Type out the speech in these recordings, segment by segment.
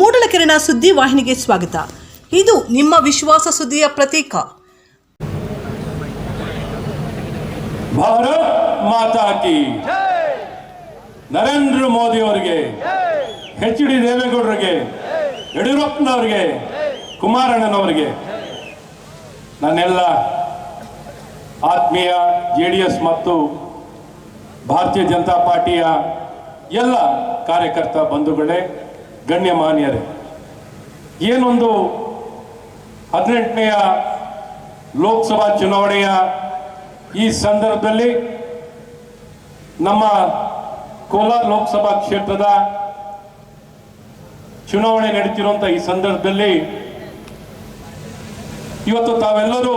ಮೂಡಲಕೆರೆನ ಸುದ್ದಿ ವಾಹಿನಿಗೆ ಸ್ವಾಗತ. ಇದು ನಿಮ್ಮ ವಿಶ್ವಾಸ ಸುದ್ದಿಯ ಪ್ರತೀಕ. ಭಾರತ್ ಮಾತಾ ಕಿ ನರೇಂದ್ರ ಮೋದಿ ಅವರಿಗೆ ಎಚ್ ಡಿ ದೇವೇಗೌಡರಿಗೆ ಯಡಿಯೂರಪ್ಪನವರಿಗೆ ಕುಮಾರಣ್ಣನವರಿಗೆ ನನ್ನೆಲ್ಲ ಆತ್ಮೀಯ ಜೆ ಡಿ ಎಸ್ ಮತ್ತು ಭಾರತೀಯ ಜನತಾ ಪಾರ್ಟಿಯ ಎಲ್ಲ ಕಾರ್ಯಕರ್ತ ಬಂಧುಗಳೇ ಗಣ್ಯಮಾನ್ಯರೇ ಏನೊಂದು ಹದಿನೆಂಟನೆಯ ಲೋಕಸಭಾ ಚುನಾವಣೆಯ ಈ ಸಂದರ್ಭದಲ್ಲಿ ನಮ್ಮ ಕೋಲಾರ ಲೋಕಸಭಾ ಕ್ಷೇತ್ರದ ಚುನಾವಣೆ ನಡೀತಿರುವಂಥ ಈ ಸಂದರ್ಭದಲ್ಲಿ ಇವತ್ತು ತಾವೆಲ್ಲರೂ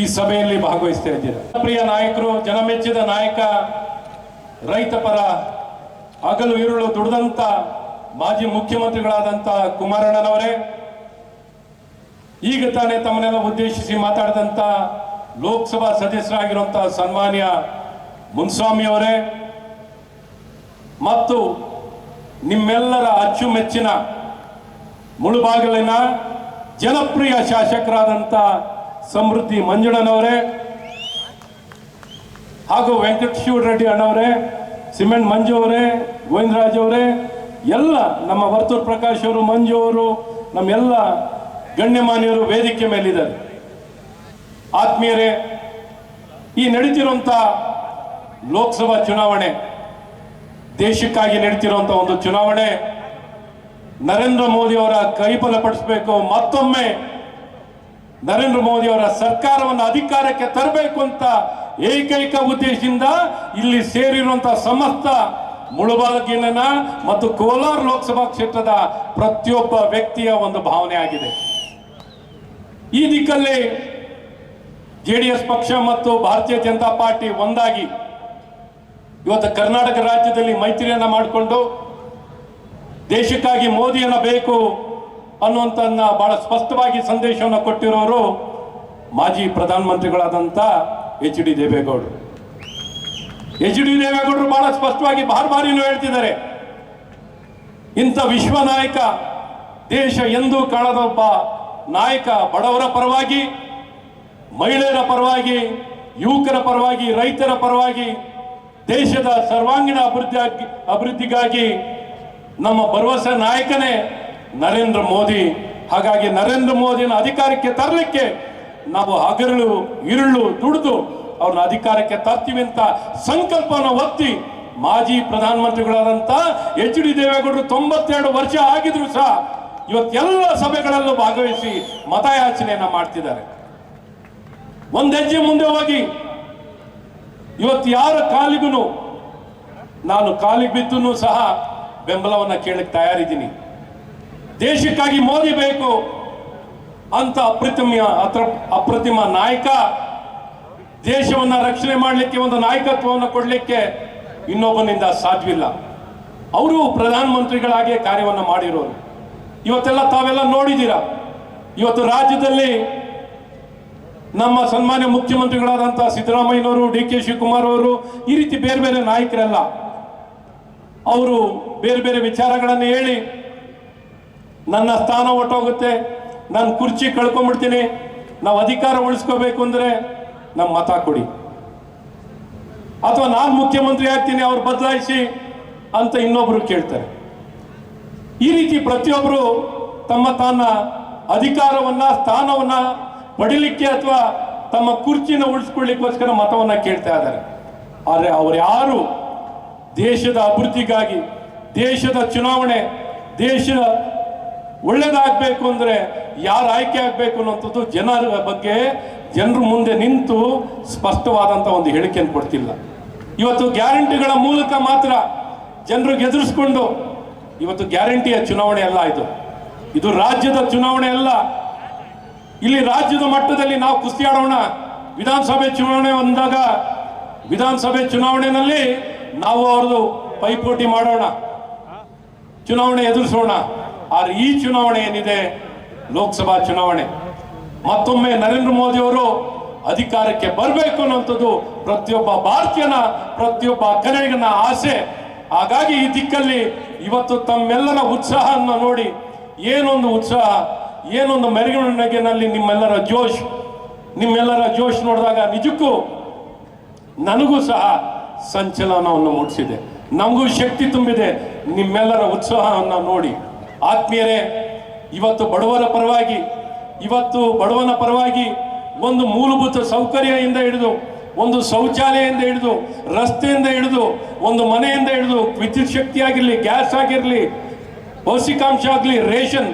ಈ ಸಭೆಯಲ್ಲಿ ಭಾಗವಹಿಸ್ತಾ ಇದ್ದೀರಾ? ಪ್ರಿಯ ನಾಯಕರು, ಜನಮೆಚ್ಚಿದ ನಾಯಕ, ರೈತ ಪರ ಹಗಲು, ಇರುಳು, ದುಡಿದಂತ ಮಾಜಿ ಮುಖ್ಯಮಂತ್ರಿಗಳಾದಂಥ ಕುಮಾರಣ್ಣನವರೇ, ಈಗ ತಾನೇ ತಮ್ಮನ್ನೆಲ್ಲ ಉದ್ದೇಶಿಸಿ ಮಾತಾಡಿದಂಥ ಲೋಕಸಭಾ ಸದಸ್ಯರಾಗಿರುವಂತಹ ಸನ್ಮಾನ್ಯ ಮುನ್ಸ್ವಾಮಿ ಅವರೇ, ಮತ್ತು ನಿಮ್ಮೆಲ್ಲರ ಅಚ್ಚುಮೆಚ್ಚಿನ ಮುಳುಬಾಗಿಲಿನ ಜನಪ್ರಿಯ ಶಾಸಕರಾದಂಥ ಸಮೃದ್ಧಿ ಮಂಜುಳನವರೇ, ಹಾಗೂ ವೆಂಕಟಶಿವ ರೆಡ್ಡಿ ಅಣ್ಣವರೇ, ಸಿಮೆಂಟ್ ಮಂಜು ಅವರೇ, ಗೋವಿಂದರಾಜ್ ಅವರೇ ಎಲ್ಲ ನಮ್ಮ ವರ್ತೂರ್ ಪ್ರಕಾಶ್ ಅವರು, ಮಂಜು ಅವರು, ನಮ್ಮೆಲ್ಲ ಗಣ್ಯಮಾನ್ಯರು ವೇದಿಕೆ ಮೇಲಿದ್ದಾರೆ. ಆತ್ಮೀಯರೇ, ಈ ನಡೀತಿರುವಂಥ ಲೋಕಸಭಾ ಚುನಾವಣೆ, ದೇಶಕ್ಕಾಗಿ ನಡೀತಿರುವಂಥ ಒಂದು ಚುನಾವಣೆ, ನರೇಂದ್ರ ಮೋದಿ ಅವರ ಕೈಬಲಪಡಿಸಬೇಕು, ಮತ್ತೊಮ್ಮೆ ನರೇಂದ್ರ ಮೋದಿ ಅವರ ಸರ್ಕಾರವನ್ನು ಅಧಿಕಾರಕ್ಕೆ ತರಬೇಕು ಅಂತ ಏಕೈಕ ಉದ್ದೇಶದಿಂದ ಇಲ್ಲಿ ಸೇರಿರುವಂತಹ ಸಮಸ್ತ ಮುಳುಬಾಗಿಲಿನ ಮತ್ತು ಕೋಲಾರ ಲೋಕಸಭಾ ಕ್ಷೇತ್ರದ ಪ್ರತಿಯೊಬ್ಬ ವ್ಯಕ್ತಿಯ ಒಂದು ಭಾವನೆ ಆಗಿದೆ. ಈ ದಿಕ್ಕಲ್ಲಿ ಜೆ ಡಿ ಎಸ್ ಪಕ್ಷ ಮತ್ತು ಭಾರತೀಯ ಜನತಾ ಪಾರ್ಟಿ ಒಂದಾಗಿ ಇವತ್ತು ಕರ್ನಾಟಕ ರಾಜ್ಯದಲ್ಲಿ ಮೈತ್ರಿಯನ್ನ ಮಾಡಿಕೊಂಡು ದೇಶಕ್ಕಾಗಿ ಮೋದಿಯನ್ನ ಬೇಕು ಅನ್ನುವಂಥದನ್ನ ಬಹಳ ಸ್ಪಷ್ಟವಾಗಿ ಸಂದೇಶವನ್ನು ಕೊಟ್ಟಿರೋರು ಮಾಜಿ ಪ್ರಧಾನಮಂತ್ರಿಗಳಾದಂಥ ಎಚ್ ಡಿ ದೇವೇಗೌಡರು. ಎಚ್ ಡಿ ದೇವೇಗೌಡರು ಬಹಳ ಸ್ಪಷ್ಟವಾಗಿ ಬಾರ್ ಬಾರಿನೂ ಹೇಳ್ತಿದ್ದಾರೆ. ಇಂಥ ವಿಶ್ವ ನಾಯಕ ದೇಶ ಎಂದೂ ಕಾಣದ ನಾಯಕ ಬಡವರ ಪರವಾಗಿ, ಮಹಿಳೆಯರ ಪರವಾಗಿ, ಯುವಕರ ಪರವಾಗಿ, ರೈತರ ಪರವಾಗಿ, ದೇಶದ ಸರ್ವಾಂಗೀಣ ಅಭಿವೃದ್ಧಿ ಅಭಿವೃದ್ಧಿಗಾಗಿ ನಮ್ಮ ಭರವಸೆ ನಾಯಕನೇ ನರೇಂದ್ರ ಮೋದಿ. ಹಾಗಾಗಿ ನರೇಂದ್ರ ಮೋದಿನ ಅಧಿಕಾರಕ್ಕೆ ತರಲಿಕ್ಕೆ ನಾವು ಹಗರುಳು ಇರುಳು ದುಡಿದು ಅವ್ರನ್ನ ಅಧಿಕಾರಕ್ಕೆ ತರ್ತೀವಿ ಅಂತ ಸಂಕಲ್ಪನ ಒತ್ತಿ ಮಾಜಿ ಪ್ರಧಾನಮಂತ್ರಿಗಳಾದಂಥ ಎಚ್ ಡಿ ದೇವೇಗೌಡರು ತೊಂಬತ್ತೆರಡು ವರ್ಷ ಆಗಿದ್ರು ಸಹ ಇವತ್ತೆಲ್ಲ ಸಭೆಗಳಲ್ಲೂ ಭಾಗವಹಿಸಿ ಮತಯಾಚನೆಯನ್ನ ಮಾಡ್ತಿದ್ದಾರೆ. ಒಂದ್ ಹೆಜ್ಜೆ ಮುಂದೆ ಹೋಗಿ, ಇವತ್ತು ಯಾರ ಕಾಲಿಗೂ ನಾನು ಕಾಲಿಗೆ ಬಿದ್ದು ಸಹ ಬೆಂಬಲವನ್ನ ಕೇಳಕ್ಕೆ ತಯಾರಿದ್ದೀನಿ. ದೇಶಕ್ಕಾಗಿ ಮೋದಿ ಬೇಕು ಅಂತ ಅಪ್ರತಿಮ ಅತ್ರ ಅಪ್ರತಿಮ ನಾಯಕ ದೇಶವನ್ನ ರಕ್ಷಣೆ ಮಾಡಲಿಕ್ಕೆ ಒಂದು ನಾಯಕತ್ವವನ್ನು ಕೊಡಲಿಕ್ಕೆ ಇನ್ನೊಬ್ಬನಿಂದ ಸಾಧ್ಯವಿಲ್ಲ. ಅವರು ಪ್ರಧಾನಮಂತ್ರಿಗಳಾಗಿ ಕಾರ್ಯವನ್ನು ಮಾಡಿರೋರು. ಇವತ್ತೆಲ್ಲ ತಾವೆಲ್ಲ ನೋಡಿದ್ದೀರಾ? ಇವತ್ತು ರಾಜ್ಯದಲ್ಲಿ ನಮ್ಮ ಸನ್ಮಾನ್ಯ ಮುಖ್ಯಮಂತ್ರಿಗಳಾದಂಥ ಸಿದ್ದರಾಮಯ್ಯನವರು, ಡಿ ಕೆ ಶಿವಕುಮಾರ್ ಅವರು, ಈ ರೀತಿ ಬೇರೆ ಬೇರೆ ನಾಯಕರೆಲ್ಲ ಅವರು ಬೇರೆ ಬೇರೆ ವಿಚಾರಗಳನ್ನು ಹೇಳಿ ನನ್ನ ಸ್ಥಾನ ಹೊಟ್ಟೋಗುತ್ತೆ ನಾನು ಕುರ್ಚಿ ಕಳ್ಕೊಂಡ್ಬಿಡ್ತೀನಿ, ನಾವು ಅಧಿಕಾರ ಉಳಿಸ್ಕೋಬೇಕು ಅಂದ್ರೆ ನಮ್ಮ ಮತ ಕೊಡಿ. ಅಥವಾ ನಾನು ಮುಖ್ಯಮಂತ್ರಿ ಆಗ್ತೀನಿ, ಅವ್ರು ಬದಲಾಯಿಸಿ ಅಂತ ಇನ್ನೊಬ್ರು ಕೇಳ್ತಾರೆ. ಈ ರೀತಿ ಪ್ರತಿಯೊಬ್ಬರು ತಮ್ಮ ತನ್ನ ಅಧಿಕಾರವನ್ನ, ಸ್ಥಾನವನ್ನ ಪಡಿಲಿಕ್ಕೆ ಅಥವಾ ತಮ್ಮ ಕುರ್ಚಿನ ಉಳಿಸ್ಕೊಳ್ಳಿಕ್ಕೋಸ್ಕರ ಮತವನ್ನ ಕೇಳ್ತಾ ಇದ್ದಾರೆ. ಆದರೆ ಅವ್ರು ಯಾರು? ದೇಶದ ಅಭಿವೃದ್ಧಿಗಾಗಿ, ದೇಶದ ಚುನಾವಣೆ ದೇಶದ ಒಳ್ಳೇದಾಗಬೇಕು ಅಂದರೆ ಯಾರು ಆಯ್ಕೆ ಆಗಬೇಕು ಅನ್ನೋಂಥದ್ದು ಜನರ ಬಗ್ಗೆ ಜನರ ಮುಂದೆ ನಿಂತು ಸ್ಪಷ್ಟವಾದಂಥ ಒಂದು ಹೇಳಿಕೆಯನ್ನು ಕೊಡ್ತಿಲ್ಲ. ಇವತ್ತು ಗ್ಯಾರಂಟಿಗಳ ಮೂಲಕ ಮಾತ್ರ ಜನರು ಎದುರಿಸ್ಕೊಂಡು ಇವತ್ತು ಗ್ಯಾರಂಟಿಯ ಚುನಾವಣೆ ಅಲ್ಲ ಇದು. ಇದು ರಾಜ್ಯದ ಚುನಾವಣೆ ಅಲ್ಲ. ಇಲ್ಲಿ ರಾಜ್ಯದ ಮಟ್ಟದಲ್ಲಿ ನಾವು ಕುಸ್ತಿಯಾಡೋಣ ವಿಧಾನಸಭೆ ಚುನಾವಣೆ ಬಂದಾಗ ವಿಧಾನಸಭೆ ಚುನಾವಣೆಯಲ್ಲಿ ನಾವು ಅವ್ರದ್ದು ಪೈಪೋಟಿ ಮಾಡೋಣ. ಚುನಾವಣೆ ಎದುರಿಸೋಣ. ಆದ್ರೆ ಈ ಚುನಾವಣೆ ಏನಿದೆ? ಲೋಕಸಭಾ ಚುನಾವಣೆ. ಮತ್ತೊಮ್ಮೆ ನರೇಂದ್ರ ಮೋದಿ ಅವರು ಅಧಿಕಾರಕ್ಕೆ ಬರಬೇಕು ಅನ್ನುವಂಥದ್ದು ಪ್ರತಿಯೊಬ್ಬ ಭಾರತೀಯನ, ಪ್ರತಿಯೊಬ್ಬ ಕನ್ನಡಿಗನ ಆಸೆ. ಹಾಗಾಗಿ ಈ ದಿಕ್ಕಲ್ಲಿ ಇವತ್ತು ತಮ್ಮೆಲ್ಲರ ಉತ್ಸಾಹವನ್ನು ನೋಡಿ, ಏನೊಂದು ಉತ್ಸಾಹ, ಏನೊಂದು ಮೆರವಣಿಗೆನಲ್ಲಿ ನಿಮ್ಮೆಲ್ಲರ ಜೋಶ್ ನಿಮ್ಮೆಲ್ಲರ ಜೋಶ್ ನೋಡಿದಾಗ ನಿಜಕ್ಕೂ ನನಗೂ ಸಹ ಸಂಚಲನವನ್ನು ಮೂಡಿಸಿದೆ. ನಮಗೂ ಶಕ್ತಿ ತುಂಬಿದೆ ನಿಮ್ಮೆಲ್ಲರ ಉತ್ಸಾಹವನ್ನು ನೋಡಿ. ಆತ್ಮೀಯರೇ, ಇವತ್ತು ಬಡವರ ಪರವಾಗಿ ಇವತ್ತು ಬಡವನ ಪರವಾಗಿ ಒಂದು ಮೂಲಭೂತ ಸೌಕರ್ಯದಿಂದ ಹಿಡಿದು, ಒಂದು ಶೌಚಾಲಯದಿಂದ ಹಿಡಿದು, ರಸ್ತೆಯಿಂದ ಹಿಡಿದು, ಒಂದು ಮನೆಯಿಂದ ಹಿಡಿದು, ವಿದ್ಯುತ್ ಶಕ್ತಿ ಆಗಿರಲಿ, ಗ್ಯಾಸ್ ಆಗಿರಲಿ, ಪೌಷ್ಟಿಕಾಂಶ ಆಗಲಿ, ರೇಷನ್,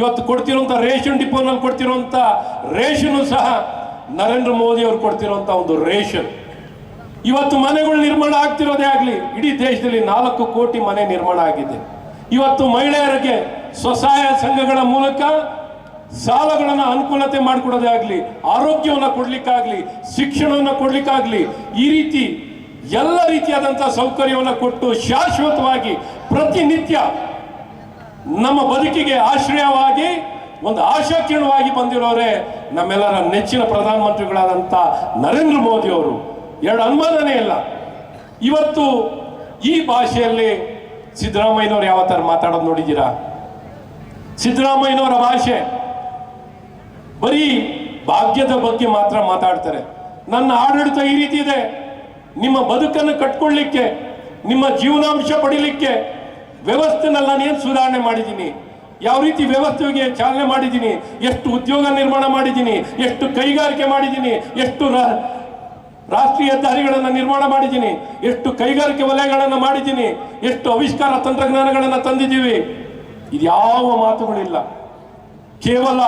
ಇವತ್ತು ಕೊಡ್ತಿರುವಂಥ ರೇಷನ್ ಡಿಪೋನಲ್ಲಿ ಕೊಡ್ತಿರುವಂಥ ರೇಷನ್ ಸಹ ನರೇಂದ್ರ ಮೋದಿ ಅವರು ಕೊಡ್ತಿರುವಂಥ ಒಂದು ರೇಷನ್. ಇವತ್ತು ಮನೆಗಳು ನಿರ್ಮಾಣ ಆಗ್ತಿರೋದೇ ಆಗಲಿ, ಇಡೀ ದೇಶದಲ್ಲಿ ನಾಲ್ಕು ಕೋಟಿ ಮನೆ ನಿರ್ಮಾಣ ಆಗಿದೆ. ಇವತ್ತು ಮಹಿಳೆಯರಿಗೆ ಸ್ವಸಹಾಯ ಸಂಘಗಳ ಮೂಲಕ ಸಾಲಗಳನ್ನು ಅನುಕೂಲತೆ ಮಾಡಿಕೊಡೋದೇ ಆಗಲಿ, ಆರೋಗ್ಯವನ್ನು ಕೊಡ್ಲಿಕ್ಕಾಗ್ಲಿ, ಶಿಕ್ಷಣವನ್ನು ಕೊಡ್ಲಿಕ್ಕಾಗ್ಲಿ, ಈ ರೀತಿ ಎಲ್ಲ ರೀತಿಯಾದಂಥ ಸೌಕರ್ಯವನ್ನು ಕೊಟ್ಟು ಶಾಶ್ವತವಾಗಿ ಪ್ರತಿನಿತ್ಯ ನಮ್ಮ ಬದುಕಿಗೆ ಆಶ್ರಯವಾಗಿ, ಒಂದು ಆಶಾಕಿರಣವಾಗಿ ಬಂದಿರೋರೆ ನಮ್ಮೆಲ್ಲರ ನೆಚ್ಚಿನ ಪ್ರಧಾನಮಂತ್ರಿಗಳಾದಂಥ ನರೇಂದ್ರ ಮೋದಿ ಅವರು. ಎರಡು ಅನುಮಾನನೇ ಇಲ್ಲ. ಇವತ್ತು ಈ ಭಾಷೆಯಲ್ಲಿ ಸಿದ್ದರಾಮಯ್ಯನವ್ರು ಯಾವ ಥರ ಮಾತಾಡೋದು ನೋಡಿದ್ದೀರಾ? ಸಿದ್ದರಾಮಯ್ಯನವರ ಭಾಷೆ. ಬರೀ ಭಾಗ್ಯದ ಬಗ್ಗೆ ಮಾತ್ರ ಮಾತಾಡ್ತಾರೆ. ನನ್ನ ಆಡಳಿತ ಈ ರೀತಿ ಇದೆ. ನಿಮ್ಮ ಬದುಕನ್ನು ಕಟ್ಕೊಳ್ಳಿಕ್ಕೆ, ನಿಮ್ಮ ಜೀವನಾಂಶ ಪಡಿಲಿಕ್ಕೆ ವ್ಯವಸ್ಥೆನೆಲ್ಲ ನಾನೇನು ಸುಧಾರಣೆ ಮಾಡಿದ್ದೀನಿ? ಯಾವ ರೀತಿ ವ್ಯವಸ್ಥೆಗೆ ಚಾಲನೆ ಮಾಡಿದ್ದೀನಿ? ಎಷ್ಟು ಉದ್ಯೋಗ ನಿರ್ಮಾಣ ಮಾಡಿದ್ದೀನಿ? ಎಷ್ಟು ಕೈಗಾರಿಕೆ ಮಾಡಿದ್ದೀನಿ? ಎಷ್ಟು ರಾಷ್ಟ್ರೀಯ ದಾರಿಗಳನ್ನು ನಿರ್ಮಾಣ ಮಾಡಿದ್ದೀನಿ? ಎಷ್ಟು ಕೈಗಾರಿಕೆ ವಲಯಗಳನ್ನು ಮಾಡಿದ್ದೀನಿ? ಎಷ್ಟು ಆವಿಷ್ಕಾರ ತಂತ್ರಜ್ಞಾನಗಳನ್ನು ತಂದಿದ್ದೀವಿ? ಇದು ಯಾವ ಮಾತುಗಳಿಲ್ಲ. ಕೇವಲ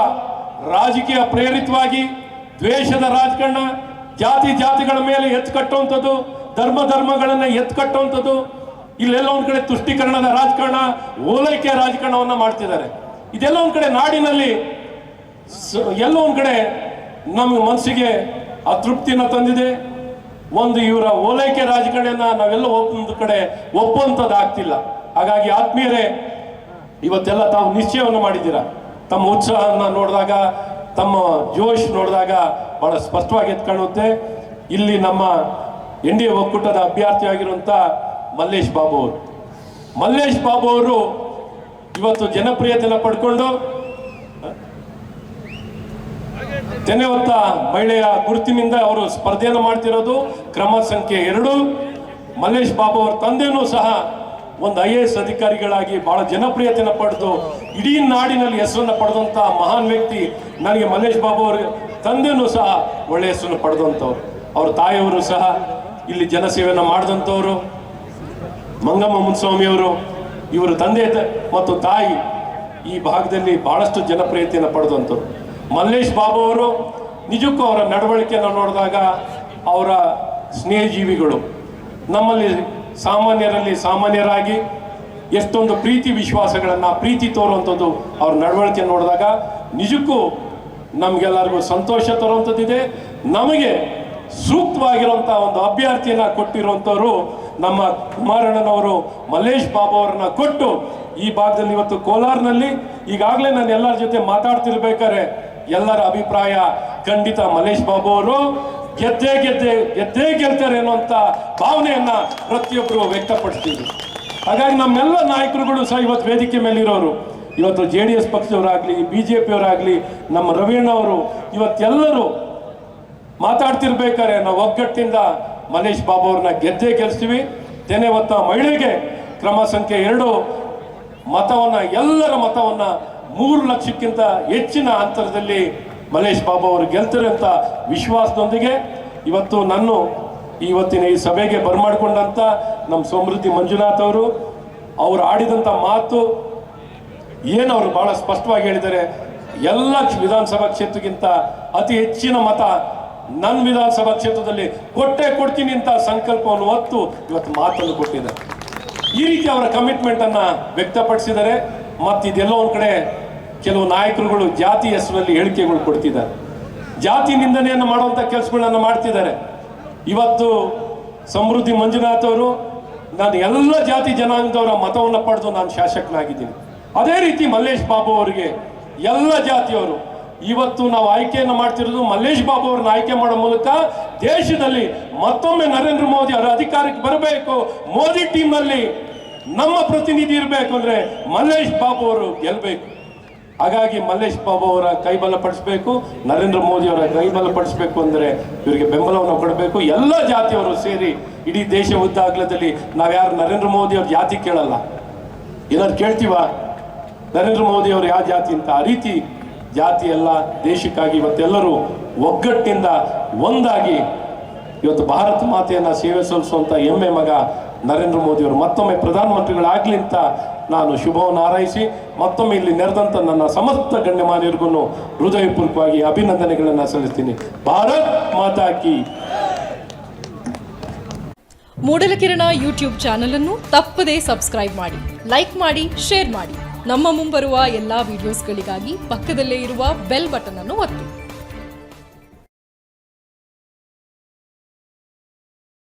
ರಾಜಕೀಯ ಪ್ರೇರಿತವಾಗಿ ದ್ವೇಷದ ರಾಜಕಾರಣ, ಜಾತಿ ಜಾತಿಗಳ ಮೇಲೆ ಎತ್ತು ಕಟ್ಟುವಂಥದ್ದು, ಧರ್ಮ ಧರ್ಮಗಳನ್ನು ಎತ್ತು ಕಟ್ಟುವಂಥದ್ದು, ಇಲ್ಲೆಲ್ಲ ಒಂದು ಕಡೆ ತುಷ್ಟೀಕರಣದ ರಾಜಕಾರಣ, ಓಲೈಕೆ ರಾಜಕಾರಣವನ್ನು ಮಾಡ್ತಿದ್ದಾರೆ. ಇದೆಲ್ಲ ಒಂದು ಕಡೆ ನಾಡಿನಲ್ಲಿ ಎಲ್ಲ ಒಂದ್ ಕಡೆ ನಮ್ಮ ಮನಸ್ಸಿಗೆ ಅತೃಪ್ತಿನ ತಂದಿದೆ. ಒಂದು ಇವರ ಓಲೈಕೆ ರಾಜಕಾರಣ ನಾವೆಲ್ಲ ಒಂದು ಕಡೆ ಒಪ್ಪುವಂಥದ್ದು ಆಗ್ತಿಲ್ಲ ಹಾಗಾಗಿ ಆತ್ಮೀಯರೇ, ಇವತ್ತೆಲ್ಲ ತಾವು ನಿಶ್ಚಯವನ್ನು ಮಾಡಿದ್ದೀರಾ? ತಮ್ಮ ಉತ್ಸಾಹವನ್ನು ನೋಡಿದಾಗ, ತಮ್ಮ ಜೋಶ್ ನೋಡಿದಾಗ ಬಹಳ ಸ್ಪಷ್ಟವಾಗಿ ಎತ್ಕೊಳ್ಳುತ್ತೆ. ಇಲ್ಲಿ ನಮ್ಮ ಎನ್ ಡಿ ಎ ಒಕ್ಕೂಟದ ಅಭ್ಯರ್ಥಿಯಾಗಿರುವಂಥ ಮಲ್ಲೇಶ್ ಬಾಬು ಅವರು. ಮಲ್ಲೇಶ್ ಬಾಬು ಅವರು ಇವತ್ತು ಜನಪ್ರಿಯತೆಯನ್ನು ಪಡ್ಕೊಂಡು, ತೆನೆ ಹೊತ್ತ ಮಹಿಳೆಯ ಗುರುತಿನಿಂದ ಅವರು ಸ್ಪರ್ಧೆಯನ್ನು ಮಾಡ್ತಿರೋದು ಕ್ರಮ ಸಂಖ್ಯೆ ಎರಡು. ಮಲ್ಲೇಶ್ ಬಾಬು ಅವರ ತಂದೆಯೂ ಸಹ ಒಂದು ಐ ಎ ಎಸ್ ಅಧಿಕಾರಿಗಳಾಗಿ ಬಹಳ ಜನಪ್ರಿಯತೆಯನ್ನು ಪಡೆದು ಇಡೀ ನಾಡಿನಲ್ಲಿ ಹೆಸರನ್ನು ಪಡೆದಂಥ ಮಹಾನ್ ವ್ಯಕ್ತಿ ನನಗೆ ಮಲ್ಲೇಶ್ ಬಾಬು ಅವರ ತಂದೆನೂ ಸಹ ಒಳ್ಳೆಯ ಹೆಸರನ್ನು ಪಡೆದಂಥವ್ರು. ಅವ್ರ ತಾಯಿಯವರು ಸಹ ಇಲ್ಲಿ ಜನಸೇವೆಯನ್ನು ಮಾಡಿದಂಥವ್ರು. ಮಂಗಮ್ಮ ಮುನ್ಸ್ವಾಮಿಯವರು ಇವರ ತಂದೆ ಮತ್ತು ತಾಯಿ ಈ ಭಾಗದಲ್ಲಿ ಬಹಳಷ್ಟು ಜನಪ್ರಿಯತೆಯನ್ನು ಪಡೆದಂಥವ್ರು. ಮಲ್ಲೇಶ್ ಬಾಬು ಅವರು ನಿಜಕ್ಕೂ ಅವರ ನಡವಳಿಕೆಯನ್ನು ನೋಡಿದಾಗ ಅವರ ಸ್ನೇಹಜೀವಿಗಳು. ನಮ್ಮಲ್ಲಿ ಸಾಮಾನ್ಯರಲ್ಲಿ ಸಾಮಾನ್ಯರಾಗಿ ಎಷ್ಟೊಂದು ಪ್ರೀತಿ ವಿಶ್ವಾಸಗಳನ್ನು, ಪ್ರೀತಿ ತೋರುವಂಥದ್ದು ಅವ್ರ ನಡವಳಿಕೆ ನೋಡಿದಾಗ ನಿಜಕ್ಕೂ ನಮಗೆಲ್ಲರಿಗೂ ಸಂತೋಷ ತರುವಂಥದ್ದಿದೆ. ನಮಗೆ ಸೂಕ್ತವಾಗಿರುವಂಥ ಒಂದು ಅಭ್ಯರ್ಥಿಯನ್ನ ಕೊಟ್ಟಿರುವಂಥವ್ರು ನಮ್ಮ ಕುಮಾರಣ್ಣನವರು, ಮಲ್ಲೇಶ್ ಬಾಬು ಅವರನ್ನ ಕೊಟ್ಟು ಈ ಭಾಗದಲ್ಲಿ ಇವತ್ತು ಕೋಲಾರ್ನಲ್ಲಿ ಈಗಾಗಲೇ ನಾನು ಎಲ್ಲರ ಜೊತೆ ಮಾತಾಡ್ತಿರ್ಬೇಕಾದ್ರೆ ಎಲ್ಲರ ಅಭಿಪ್ರಾಯ ಖಂಡಿತ ಮಲ್ಲೇಶ್ ಬಾಬು ಅವರು. ಗೆದ್ದೇ ಗೆದ್ದೆ, ಗೆದ್ದೇ ಗೆಲ್ತಾರೆ ಅನ್ನುವಂಥ ಭಾವನೆಯನ್ನ ಪ್ರತಿಯೊಬ್ಬರು ವ್ಯಕ್ತಪಡಿಸ್ತೀವಿ ಹಾಗಾಗಿ ನಮ್ಮೆಲ್ಲ ನಾಯಕರುಗಳು ಸಹ ಇವತ್ತು ವೇದಿಕೆ ಮೇಲಿರೋರು. ಇವತ್ತು ಜೆ ಡಿ ಎಸ್ ಪಕ್ಷದವರಾಗಲಿ, ಬಿ ಜೆ ಪಿಯವರಾಗಲಿ, ನಮ್ಮ ರವೀಣ್ಣ ಅವರು ಇವತ್ತೆಲ್ಲರೂ ಮಾತಾಡ್ತಿರ್ಬೇಕಾರೆ ನಾವು ಒಗ್ಗಟ್ಟಿಂದ ಮಲೇಶ್ ಬಾಬು ಅವ್ರನ್ನ ಗೆದ್ದೇ ಗೆಲ್ಸ್ತೀವಿ. ತೆನೆ ಹೊತ್ತ ಮಹಿಳೆಗೆ ಕ್ರಮ ಸಂಖ್ಯೆ ಎರಡು. ಮತವನ್ನ, ಎಲ್ಲರ ಮತವನ್ನ ಮೂರು ಲಕ್ಷಕ್ಕಿಂತ ಹೆಚ್ಚಿನ ಅಂತರದಲ್ಲಿ ಮಲೇಶ್ ಬಾಬು ಅವರು ಗೆಲ್ತಾರೆ ಅಂತ ವಿಶ್ವಾಸದೊಂದಿಗೆ ಇವತ್ತು ನನ್ನ ಇವತ್ತಿನ ಈ ಸಭೆಗೆ ಬರಮಾಡ್ಕೊಂಡಂತ ನಮ್ಮ ಸಮೃದ್ಧಿ ಮಂಜುನಾಥ್ ಅವರು ಅವರು ಆಡಿದಂಥ ಮಾತು ಏನು ಅವರು ಬಹಳ ಸ್ಪಷ್ಟವಾಗಿ ಹೇಳಿದ್ದಾರೆ, ಎಲ್ಲ ವಿಧಾನಸಭಾ ಕ್ಷೇತ್ರಕ್ಕಿಂತ ಅತಿ ಹೆಚ್ಚಿನ ಮತ ನನ್ನ ವಿಧಾನಸಭಾ ಕ್ಷೇತ್ರದಲ್ಲಿ ಕೊಟ್ಟೆ ಕೊಡ್ತೀನಿ ಅಂತ ಸಂಕಲ್ಪವನ್ನು ಹೊತ್ತು ಇವತ್ತು ಮಾತನ್ನು ಕೊಟ್ಟಿದ್ದಾರೆ. ಈ ರೀತಿ ಅವರ ಕಮಿಟ್ಮೆಂಟ್ ಅನ್ನ ವ್ಯಕ್ತಪಡಿಸಿದ್ದಾರೆ. ಮತ್ತು ಇದೆಲ್ಲ ಒಂದ್ ಕಡೆ ಕೆಲವು ನಾಯಕರುಗಳು ಜಾತಿ ಹೆಸರಲ್ಲಿ ಹೇಳಿಕೆಗಳು ಕೊಡ್ತಿದ್ದಾರೆ. ಜಾತಿ ನಿಂದನೆಯನ್ನು ಮಾಡುವಂಥ ಕೆಲಸಗಳನ್ನು ಮಾಡ್ತಿದ್ದಾರೆ. ಇವತ್ತು ಸಮೃದ್ಧಿ ಮಂಜುನಾಥ್ ಅವರು, ನಾನು ಎಲ್ಲ ಜಾತಿ ಜನಾಂಗದವರ ಮತವನ್ನು ಪಡೆದು ನಾನು ಶಾಸಕನಾಗಿದ್ದೀನಿ. ಅದೇ ರೀತಿ ಮಲ್ಲೇಶ್ ಬಾಬು ಅವರಿಗೆ ಎಲ್ಲ ಜಾತಿಯವರು, ಇವತ್ತು ನಾವು ಆಯ್ಕೆಯನ್ನು ಮಾಡ್ತಿರೋದು ಮಲ್ಲೇಶ್ ಬಾಬು ಅವ್ರನ್ನ ಆಯ್ಕೆ ಮಾಡೋ ಮೂಲಕ ದೇಶದಲ್ಲಿ ಮತ್ತೊಮ್ಮೆ ನರೇಂದ್ರ ಮೋದಿ ಅವರ ಅಧಿಕಾರಕ್ಕೆ ಬರಬೇಕು. ಮೋದಿ ಟೀಮ್ನಲ್ಲಿ ನಮ್ಮ ಪ್ರತಿನಿಧಿ ಇರಬೇಕು ಅಂದ್ರೆ ಮಲ್ಲೇಶ್ ಬಾಬು ಅವರು ಗೆಲ್ಬೇಕು. ಹಾಗಾಗಿ ಮಲ್ಲೇಶ್ ಬಾಬು ಅವರ ಪಡಿಸ್ಬೇಕು ನರೇಂದ್ರ ಮೋದಿ ಅವರ ಪಡಿಸ್ಬೇಕು ಅಂದ್ರೆ ಇವರಿಗೆ ಬೆಂಬಲವನ್ನು ಕೊಡಬೇಕು. ಎಲ್ಲ ಜಾತಿಯವರು ಸೇರಿ ಇಡೀ ದೇಶ ಉದ್ದಾಗ್ಲದಲ್ಲಿ ನಾವು ಯಾರು ನರೇಂದ್ರ ಮೋದಿ ಅವ್ರ ಜಾತಿ ಕೇಳಲ್ಲ. ಏನಾದ್ರು ಕೇಳ್ತೀವ? ನರೇಂದ್ರ ಮೋದಿ ಅವರು ಯಾವ ಜಾತಿ ಅಂತ? ಆ ರೀತಿ ಜಾತಿ ಎಲ್ಲ ದೇಶಕ್ಕಾಗಿ ಇವತ್ತೆಲ್ಲರೂ ಒಗ್ಗಟ್ಟಿನಿಂದ ಒಂದಾಗಿ ಇವತ್ತು ಭಾರತ ಮಾತೆಯನ್ನ ಸೇವೆ ಸಲ್ಲಿಸುವಂತ ಹೆಮ್ಮೆ ಮಗ ನರೇಂದ್ರ ಮೋದಿಯವರು ಮತ್ತೊಮ್ಮೆ ಪ್ರಧಾನಮಂತ್ರಿಗಳಾಗಲಿ ಅಂತ ನಾನು ಶುಭವನ್ನು ಹಾರೈಸಿ, ಮತ್ತೊಮ್ಮೆ ಇಲ್ಲಿ ನೆರೆದಂತ ನನ್ನ ಸಮಸ್ತ ಗಣ್ಯಮಾನ್ಯರಿಗೂ ಹೃದಯಪೂರ್ವಕವಾಗಿ ಅಭಿನಂದನೆಗಳನ್ನು ಸಲ್ಲಿಸ್ತೀನಿ. ಭಾರತ್ ಮಾತಾಕಿ ಮೂಡಲಕಿರಣ ಯೂಟ್ಯೂಬ್ ಚಾನೆಲ್ ಅನ್ನು ತಪ್ಪದೇ ಸಬ್ಸ್ಕ್ರೈಬ್ ಮಾಡಿ, ಲೈಕ್ ಮಾಡಿ, ಶೇರ್ ಮಾಡಿ. ನಮ್ಮ ಮುಂಬರುವ ಎಲ್ಲಾ ವಿಡಿಯೋಸ್ಗಳಿಗಾಗಿ ಪಕ್ಕದಲ್ಲೇ ಇರುವ ಬೆಲ್ ಬಟನ್ ಅನ್ನು ಒತ್ತಿ.